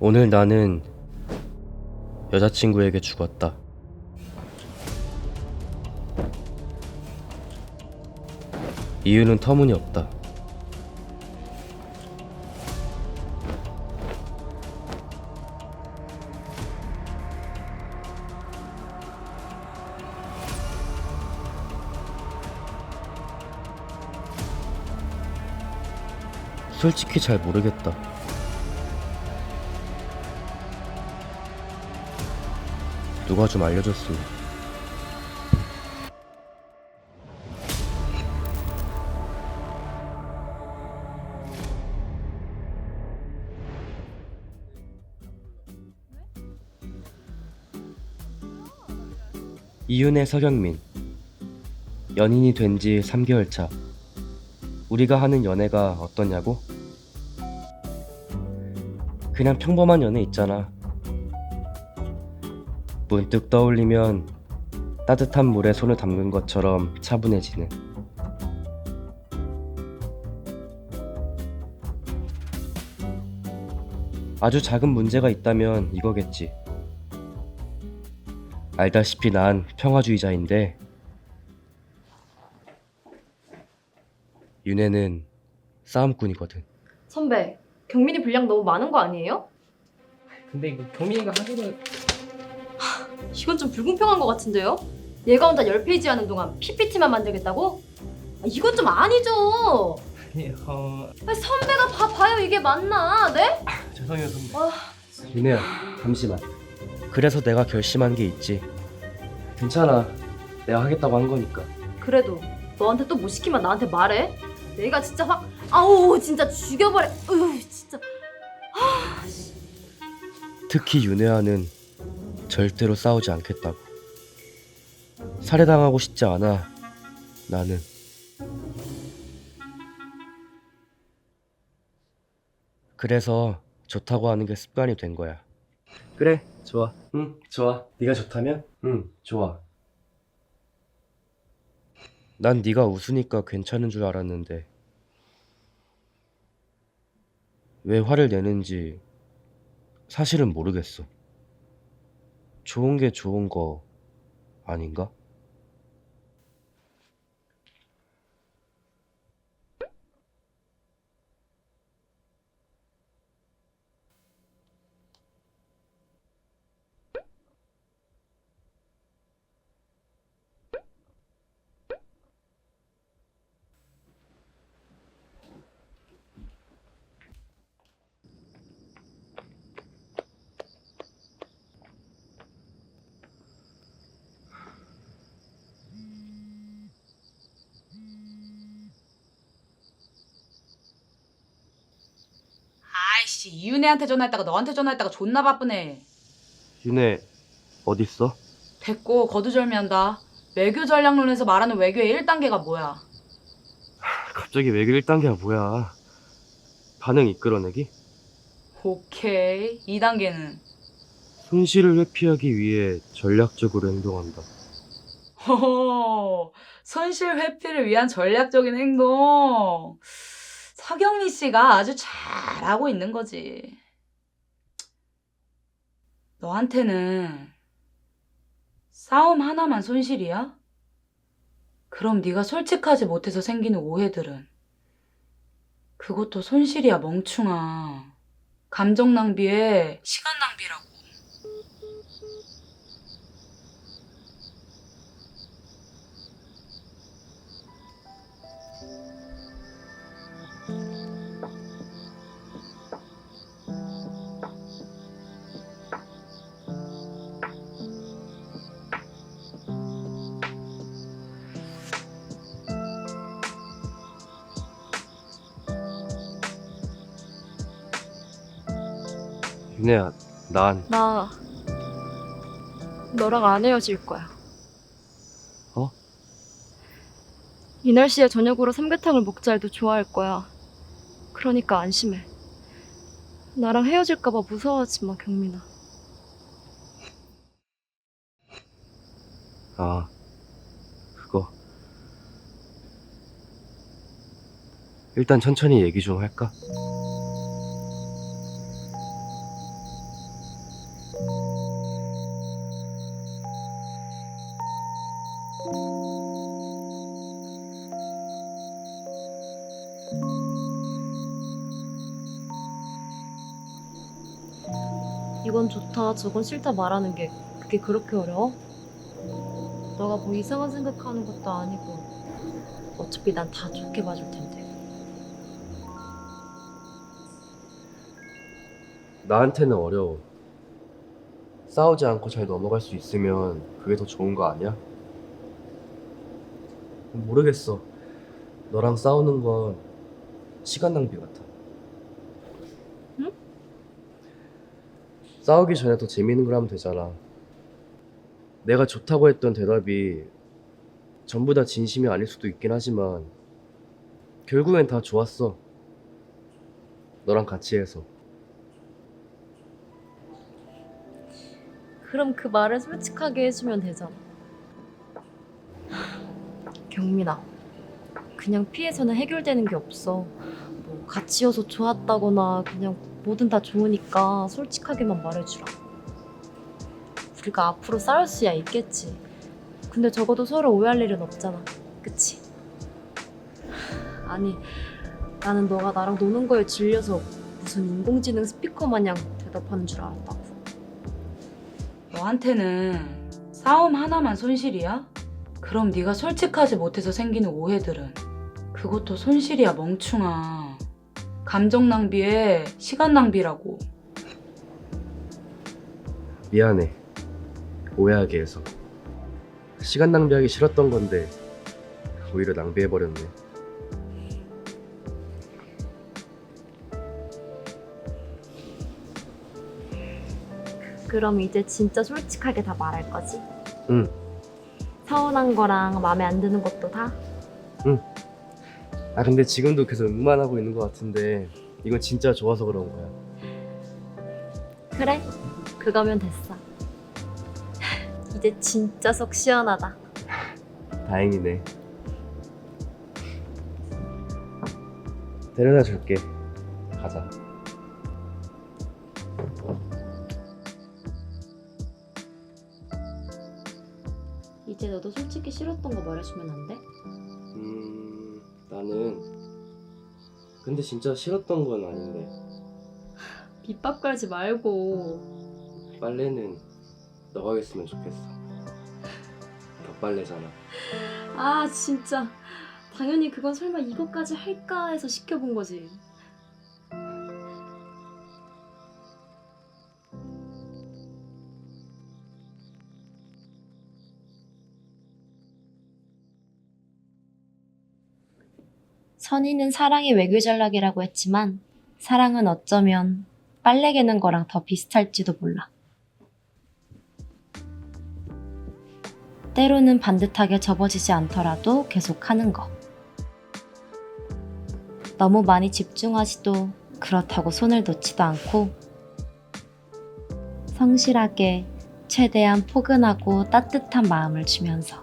오늘 나는 여자친구에게 죽었다. 이유는 터무니없다. 솔직히 잘 모르겠다. 누가 좀 알려줬으면. 이윤의 서경민. 연인이 된 지 3개월 차. 우리가 하는 연애가 어떠냐고? 그냥 평범한 연애 있잖아. 문득 떠올리면 따뜻한 물에 손을 담근 것처럼 차분해지는. 아주 작은 문제가 있다면 이거겠지. 알다시피 난 평화주의자인데 윤혜는 싸움꾼이거든. 선배, 경민이 분량 너무 많은 거 아니에요? 근데 이거 경민이가 하기는 이건 좀 불공평한 것 같은데요? 얘가 혼자 10페이지 하는 동안 PPT만 만들겠다고? 아, 이건 좀 아니죠. 어... 아니, 선배가 봐 봐요 이게 맞나? 네? 죄송해요 선배. 아, 윤혜야 잠시만. 그래서 내가 결심한 게 있지. 괜찮아. 내가 하겠다고 한 거니까. 그래도 너한테 또뭐 시키면 나한테 말해. 내가 진짜 확 아우 진짜 죽여버려. 으 진짜. 특히 윤혜아는 절대로 싸우지 않겠다고. 살해당하고 싶지 않아. 나는. 그래서 좋다고 하는 게 습관이 된 거야. 그래, 좋아. 응, 좋아. 네가 좋다면? 응, 좋아. 난 네가 웃으니까 괜찮은 줄 알았는데 왜 화를 내는지 사실은 모르겠어. 좋은 게 좋은 거 아닌가? 씨 이윤혜한테 전화했다가 너한테 전화했다가 존나 바쁘네 윤혜 어딨어? 됐고 거두절미한다 외교 전략론에서 말하는 외교의 1단계가 뭐야 갑자기 외교 1단계가 뭐야? 반응 이끌어내기? 오케이 2단계는 손실을 회피하기 위해 전략적으로 행동한다. 호호 손실 회피를 위한 전략적인 행동 서경미 씨가 아주 잘하고 있는 거지. 너한테는 싸움 하나만 손실이야? 그럼 네가 솔직하지 못해서 생기는 오해들은? 그것도 손실이야 멍충아. 감정 낭비에 시간 낭비라고 윤혜야, 난 나 너랑 안 헤어질 거야. 어? 이 날씨에 저녁으로 삼계탕을 먹자 해도 좋아할 거야. 그러니까 안심해. 나랑 헤어질까 봐 무서워하지 마, 경민아. 아, 그거. 일단 천천히 얘기 좀 할까? 이건 좋다, 저건 싫다 말하는 게 그게 그렇게 어려워? 너가 뭐 이상한 생각하는 것도 아니고 어차피 난 다 좋게 봐줄 텐데. 나한테는 어려워. 싸우지 않고 잘 넘어갈 수 있으면 그게 더 좋은 거 아니야? 모르겠어. 너랑 싸우는 건 시간 낭비 같아. 응? 싸우기 전에 더 재밌는 걸 하면 되잖아. 내가 좋다고 했던 대답이 전부 다 진심이 아닐 수도 있긴 하지만 결국엔 다 좋았어. 너랑 같이 해서. 그럼 그 말을 솔직하게 해주면 되잖아. 경민아, 그냥 피해서는 해결되는 게 없어. 뭐 같이여서 좋았다거나 그냥 뭐든 다 좋으니까 솔직하게만 말해주라. 우리가 앞으로 싸울 수야 있겠지. 근데 적어도 서로 오해할 일은 없잖아. 그치? 아니, 나는 너가 나랑 노는 거에 질려서 무슨 인공지능 스피커 마냥 대답하는 줄 알았다고. 너한테는 싸움 하나만 손실이야? 그럼 네가 솔직하지 못해서 생기는 오해들은 그것도 손실이야 멍충아. 감정 낭비에 시간 낭비라고. 미안해. 오해하게 해서. 시간 낭비하기 싫었던 건데 오히려 낭비해버렸네. 그럼 이제 진짜 솔직하게 다 말할 거지? 응. 서운한 거랑 마음에 안 드는 것도 다? 아 근데 지금도 계속 응만하고 있는 것 같은데 이건 진짜 좋아서 그런 거야. 그래, 그거면 됐어. 이제 진짜 속 시원하다. 다행이네. 데려다 줄게. 가자. 이제 너도 솔직히 싫었던 거 말해주면 안 돼? 음 나는 근데 진짜 싫었던 건 아닌데 빗밥 깔지 말고. 빨래는 너가 했으면 좋겠어. 겹빨래잖아. 아, 진짜. 당연히 그건 설마 이것까지 할까 해서 시켜본 거지. 선희는 사랑이 외교전략이라고 했지만 사랑은 어쩌면 빨래 개는 거랑 더 비슷할지도 몰라. 때로는 반듯하게 접어지지 않더라도 계속 하는 거. 너무 많이 집중하지도 그렇다고 손을 놓지도 않고 성실하게 최대한 포근하고 따뜻한 마음을 주면서